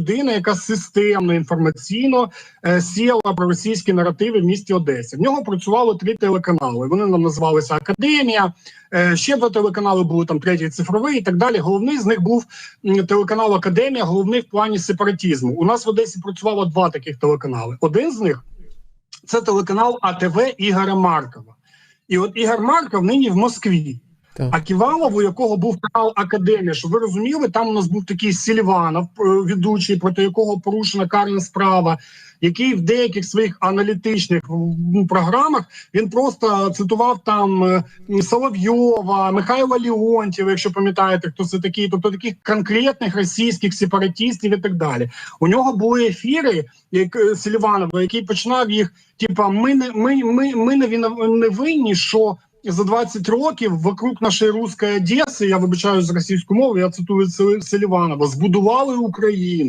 людина, яка системно інформаційно е, сіяла про російські наративи в місті Одесі. В нього працювало три телеканали. Вони нам називалися Академія. е, Ще два телеканали були там третій цифровий і так далі. Головний з них був телеканал Академія, головний в плані сепаратізму. У нас в Одесі працювало два таких телеканали. Один з них це телеканал АТВ Ігоря Маркова. І от Ігор Марков нині в Москві. А Ківалов, у якого був канал Академія, щоб ви розуміли, там у нас був такий Сільванов, е, ведучий, проти якого порушена карна справа, який в деяких своїх аналітичних програмах він просто цитував там е, Соловйова, Михайла Леонтьєва, якщо пам'ятаєте, хто це такий, тобто таких конкретних російських сепаратистів і так далі. У нього були ефіри, як е, Сільванова, який починав їх, типа, ми не ми, ми, ми не винні, що за 20 років вокруг нашої руської Одеси, я вибачаю з російської мови, я цитую Селіванова, збудували Україну.